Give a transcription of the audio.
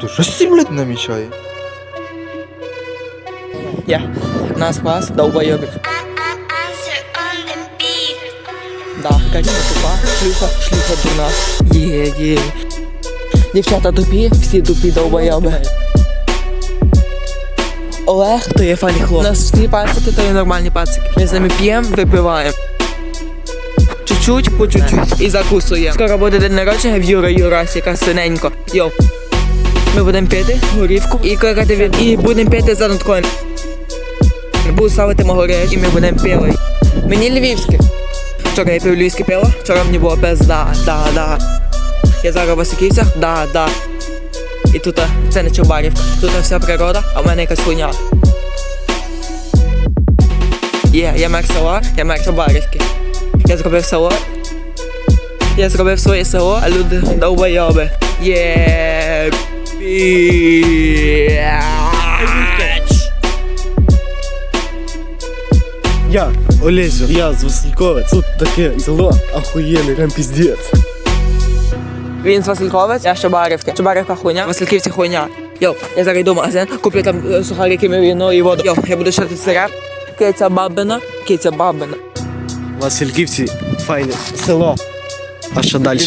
Тут що сі, блядь, намічає? Я. Нас клас, beat. Да, Каріна тупа, шлюха, шлюха дурна. Є, є. Дівчата тупі, всі тупі долбойоби. Олег, то є фані хлоп. У нас всі пацики, то є нормальні пацики. Ми з ними п'ємо, випиваємо. Чуть-чуть, по чуть-чуть і закусуємо. Скоро буде день народження в Юра Юрасіка, синенько. Йо. Ми будемо пити горівку і кликати від... І будемо пити за ноткоін. Буду ставити мого речі, і ми будемо пили. Мені львівське. Вчора я пив львівське пиво, вчора мені було пизда, да, да. Я зараз в Васиківцях, да, да. І тут це не Чубарівка, тут вся природа, а в мене якась хуйня. Є, я мер села, я мер Чубарівки. Я зробив село. Я зробив своє село, а люди довбойоби. Є. Я, Олесю, я з Васильковець. Тут таке село охуєнне, прям піздець. Він з Васильковець, я з Чубарівки. Чубарівка хуйня, Васильківці хуйня. Йо, я зараз йду в магазин, куплю там е, сухарики, віно і воду. Йо, я буду шати сироп. Киця бабина, киця бабина. Васильківці, файне село. А що далі?